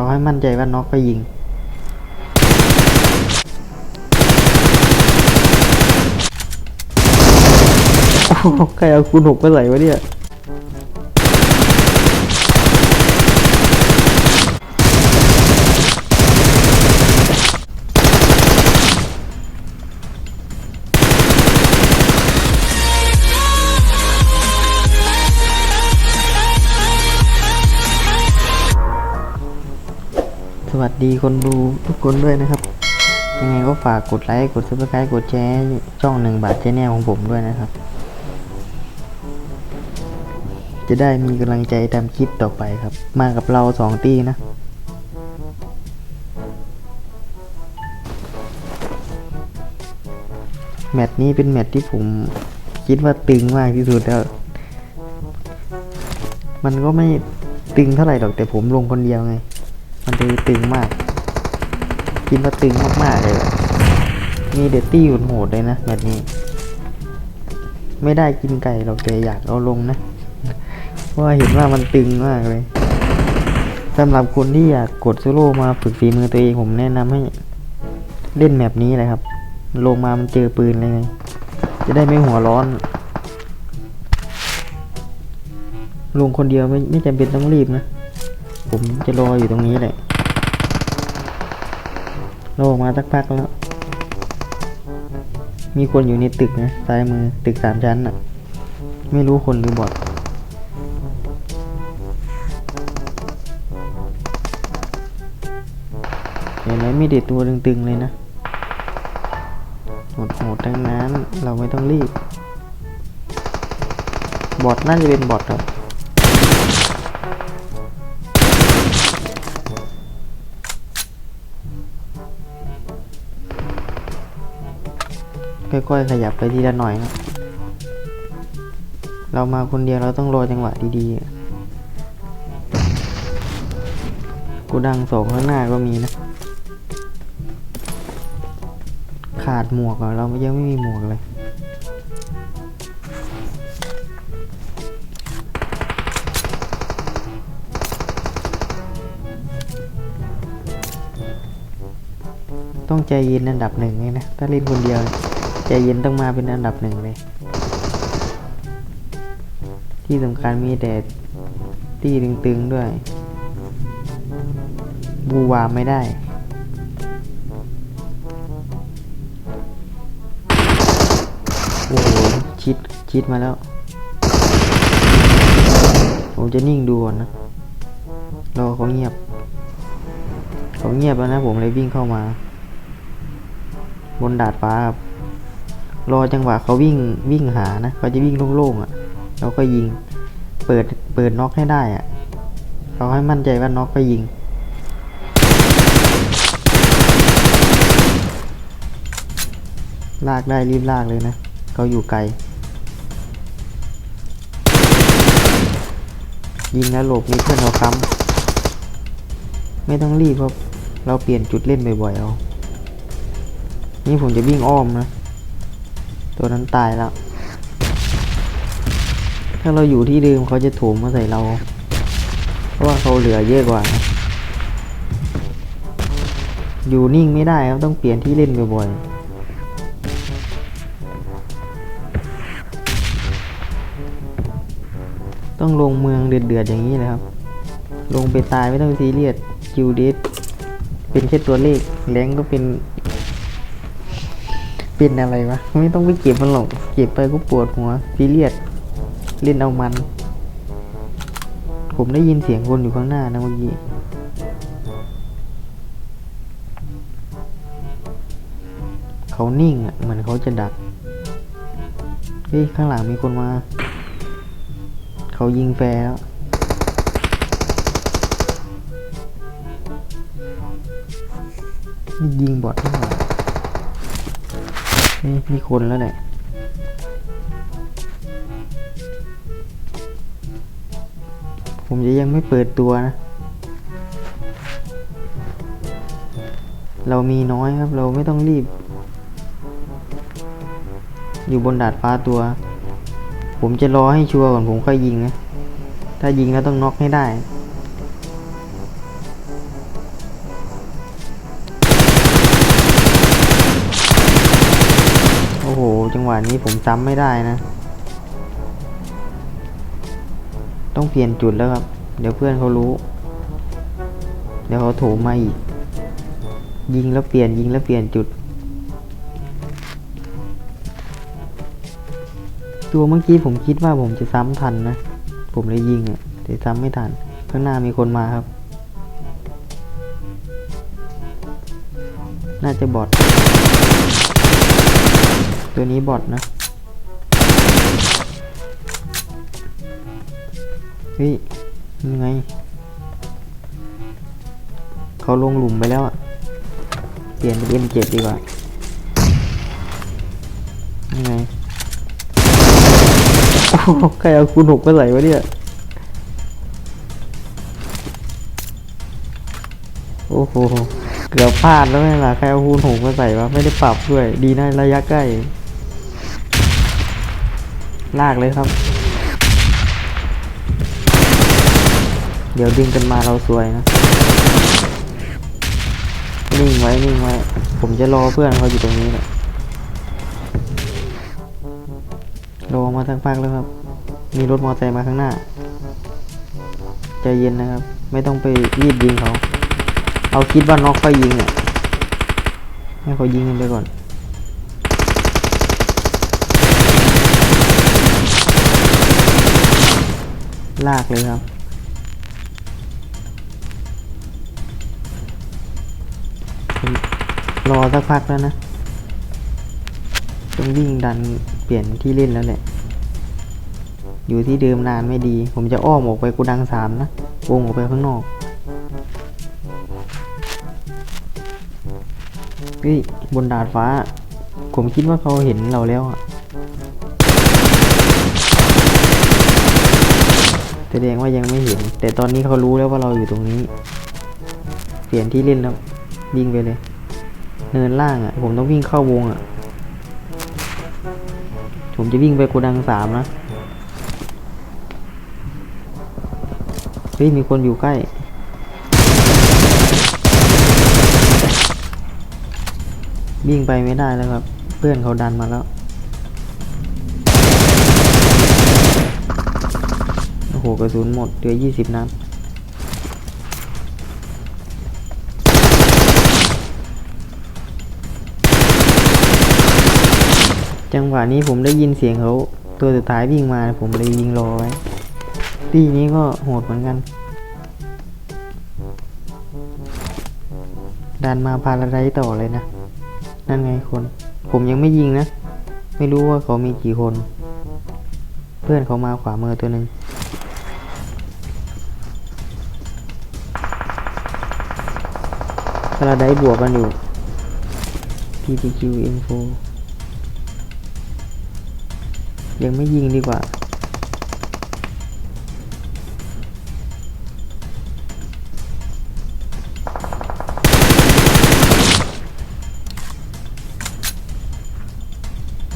เขาให้มั่นใจว่าน็อกไปยิง โอ้ใครเอาคูณหกมาใส่วะเนี่ย วัสดีคนดูทุกคนด้วยนะครับ ยังไงก็ฝากกดไลค์ กดซับสไครต์กดแชร์ช่องหนึ่งบาทแชนแนลของผมด้วยนะครับ จะได้มีกำลังใจทำคลิปต่อไปครับ มากับเราสองตีนะแมตช์นี้เป็นแมตช์ที่ผมคิดว่าตึงมากที่สุดแล้ว มันก็ไม่ตึงเท่าไหร่หรอกแต่ผมลงคนเดียวไง มันจะตึงมากคิดว่าตึงมากๆเลยมีเดตตี้หุ่นโหดเลยนะแบบนี้ ไม่ได้กินไก่หรอกแต่อยากเอาลงนะเพราะว่าเห็นว่ามันตึงมากเลยสำหรับคนที่อยากกดโซโล่มาฝึกฝีมือตัวเองผมแนะนำให้เล่นแบบนี้เลยครับ ลงมามันเจอปืนเลยไงจะได้ไม่หัวร้อนลงคนเดียวไม่ไม่จำเป็นต้องรีบนะ ผมจะรออยู่ตรงนี้แหละรอออกมาสักพักแล้ว มีคนอยู่ในตึกนะซ้ายมือตึกสามชั้นอะไม่รู้คนหรือบอทเห็นไหมมีเด็ดตัวตึงๆเลยนะโหดๆทั้งนั้นเราไม่ต้องรีบ บอทน่าจะเป็นบอทครับ ค่อยๆขยับไปทีละหน่อยนะเรามาคนเดียวเราต้องรอจังหวะดีๆกูดังสองข้างหน้าก็มีนะ ขาดหมวกอะเรายังไม่มีหมวกเลยต้องใจเย็นอันดับหนึ่งเลยนะ ถ้าเล่นคนเดียว ใจเย็นต้องมาเป็นอันดับหนึ่งเลย ที่สำคัญมีแต่ตีตึงๆด้วย บูวามไม่ได้โอ้โหชิดชิดมาแล้ว ผมจะนิ่งดูก่อนนะรอเขาเงียบเขาเงียบแล้วนะผมเลยวิ่งเข้ามา บนดาดฟ้าครับ รอจังหวะเขาวิ่งวิ่งหานะเขาจะวิ่งโล่งๆอะ่ะเราก็ยิง เปิดเปิดน็อกให้ได้อะ่ะเขาให้มั่นใจว่าน็อกก็ยิง ลากได้รีบลากเลยนะเขาอยู่ไกล ยิงแล้วหลบมีเพื่อนเราค้ำไม่ต้องรีบครับเราเปลี่ยนจุดเล่นบ่อยๆเอา นี่ผมจะวิ่งอ้อมนะ ตัวนั้นตายแล้ว ถ้าเราอยู่ที่เดิมเขาจะโถมมาใส่เรา เพราะว่าเขาเหลือเยอะกว่า อยู่นิ่งไม่ได้ครับต้องเปลี่ยนที่เล่นบ่อยๆต้องลงเมืองเดือดๆอย่างนี้เลยครับ ลงไปตายไม่ต้องซีเรียสคิวเดสเป็นแค่ตัวเลขแรงก็เป็น เป็นอะไรวะ ไม่ต้องไปเก็บมันหรอก เก็บไปก็ปวดหัวซีเรียสเล่นเอามัน ผมได้ยินเสียงคนอยู่ข้างหน้านะเมื่อกี้เขานิ่งอะเหมือนเขาจะดักเฮ้ยข้างหลังมีคนมา เขายิงแฟร์แล้วมียิงบอดนี่หว่า นี่มีคนแล้วแหละผมจะยังไม่เปิดตัวนะ เรามีน้อยครับ เราไม่ต้องรีบ อยู่บนดาดฟ้าตัว ผมจะรอให้ชัวร์ก่อนผมค่อยยิงนะ ถ้ายิงแล้วต้องน็อกให้ได้ จังหวะนี้ผมซ้ำไม่ได้นะ ต้องเปลี่ยนจุดแล้วครับ เดี๋ยวเพื่อนเขารู้ เดี๋ยวเขาโถมมาอีก ยิงแล้วเปลี่ยนยิงแล้วเปลี่ยนจุด ตัวเมื่อกี้ผมคิดว่าผมจะซ้ำทันนะ ผมเลยยิงอะแต่ซ้ำไม่ทัน ข้างหน้ามีคนมาครับ น่าจะบอท ตัวนี้บอทนะ เฮ้ยยังไง เขาลงหลุมไปแล้วอะเปลี่ยนเป็น M7 ดีกว่ายังไงโอ้โหใครเอาคูณหกมาใส่วะเนี่ย โอ้โห เกือบพลาดแล้วไงล่ะใครเอาคูณหกมาใส่วะ ไม่ได้ปรับด้วย ดีนะระยะใกล้ ลากเลยครับ เดี๋ยวดึงกันมาเราสวยนะ นิ่งไว้นิ่งไว้ ผมจะรอเพื่อนเขาอยู่ตรงนี้แหละรอมาสักพักแล้วครับ มีรถมอเตอร์ไซค์มาข้างหน้า ใจเย็นนะครับ ไม่ต้องไปรีบยิงเขา เอาคิดว่าน็อกค่อยยิงอะให้เขายิงกันไปก่อน ลากเลยครับ รอสักพักแล้วนะ ต้องวิ่งดันเปลี่ยนที่เล่นแล้วแหละ อยู่ที่เดิมนานไม่ดี ผมจะอ้อมออกไปกูดังสามนะ วงออกไปข้างนอกเฮ้ยบนดาดฟ้า ผมคิดว่าเขาเห็นเราแล้วอะ แสดงว่ายังไม่เห็น แต่ตอนนี้เขารู้แล้วว่าเราอยู่ตรงนี้ เปลี่ยนที่เล่นแล้ววิ่งไปเลย เนินล่างอะ ผมต้องวิ่งเข้าวงอะ ผมจะวิ่งไปโกดังสามนะ เฮ้ย มีคนอยู่ใกล้วิ่งไปไม่ได้แล้วครับ เพื่อนเขาดันมาแล้ว โอ้โหกระสุนหมดเหลือยี่สิบนัดจังหวะนี้ผมได้ยินเสียงเขาตัวสุดท้ายวิ่งมาผมเลยยิงรอไว้ตีนี้ก็โหดเหมือนกันดันมาพาราไดต่อเลยนะ นั่นไงคน ผมยังไม่ยิงนะ ไม่รู้ว่าเขามีกี่คน เพื่อนเขามาขวามือตัวหนึ่ง พาราไดบวกกันอยู่ PPQ info ยังไม่ยิงดีกว่า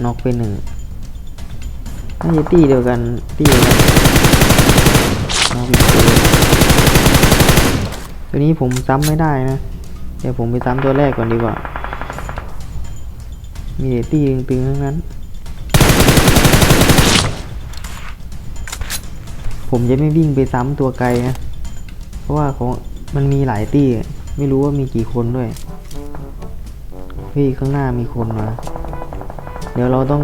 น็อกไปหนึ่งน่าจะตีเดียวกัน ตีเดียวกันน็อกอีกตัวตัวนี้ผมซ้ำไม่ได้นะ ดี๋ยวผมไปซ้ำตัวแรกก่อนดีกว่า มีแต่ตีตึงๆทั้งนั้น ผมจะไม่วิ่งไปซ้ำตัวไกลนะ เพราะว่าของมันมีหลายตี้ ไม่รู้ว่ามีกี่คนด้วยเฮ้ยข้างหน้ามีคนมา เดี๋ยวเราต้อง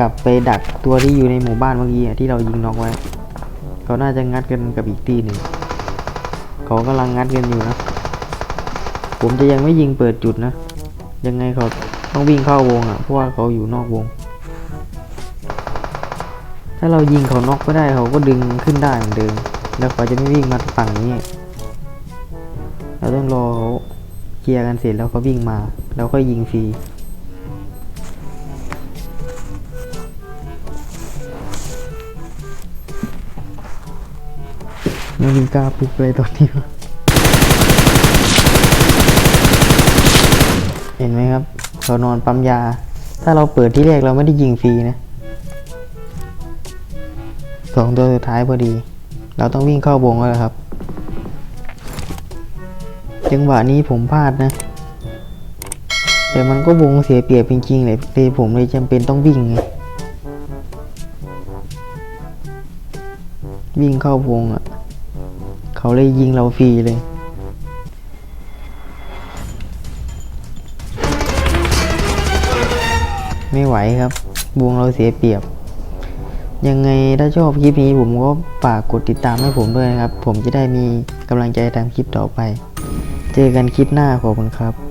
กลับไปดักตัวที่อยู่ในหมู่บ้านเมื่อกี้ที่เรายิงน็อกไว้ เขาน่าจะงัดกันกับอีกตีหนึ่ง เขากำลังงัดกันอยู่นะ ผมจะยังไม่ยิงเปิดจุดนะ ยังไงเขาต้องวิ่งเข้าวงอะ เพราะว่าเขาอยู่นอกวง ถ้าเรายิงเขานอกไม่ได้เขาก็ดึงขึ้นได้เหมือนเดิม แล้วเขาจะไม่วิ่งมาฝั่งนี้ เราต้องรอเขาเคลียร์กันเสร็จแล้วเขาวิ่งมา แล้วก็ยิงฟรีไม่มีกล้าปลุกเลยตอนนี้วะเห็ นไหมครับเขานอนปั๊มยา ถ้าเราเปิดที่แรกเราไม่ได้ยิงฟรีนะสองตัวสุดท้ายพอดี เราต้องวิ่งเข้าวงแล้วครับ จังหวะนี้ผมพลาดนะ แต่มันก็วงเสียเปรียบจริงๆเลยเลยผมเลยจำเป็นต้องวิ่งไงวิ่งเข้าวงอะ เขาเลยยิงเราฟรีเลย ไม่ไหวครับ วงเราเสียเปรียบ ยังไงถ้าชอบคลิปนี้ผมก็ฝากกดติดตามให้ผมด้วยนะครับ ผมจะได้มีกำลังใจทำคลิปต่อไป เจอกันคลิปหน้าขอบคุณครับ